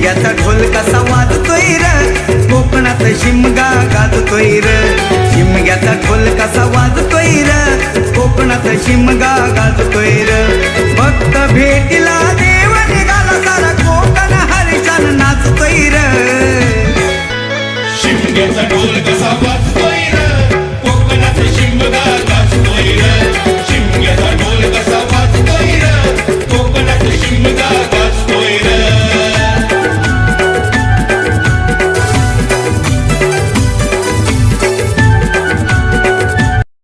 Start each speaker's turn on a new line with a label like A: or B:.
A: मुंग्याचा ढोल कसा वाजतोय र? कोकणात शिमगा गाजतोय र. शिमग्याचा ढोल कसा वाजतोय र? कोकणात शिमगा गाजतोय र. भक्त भेटीला देव निघाला सारा कोकण हरिशान नाचतोय र.
B: शिमग्याचा ढोल कसा वाजतोय?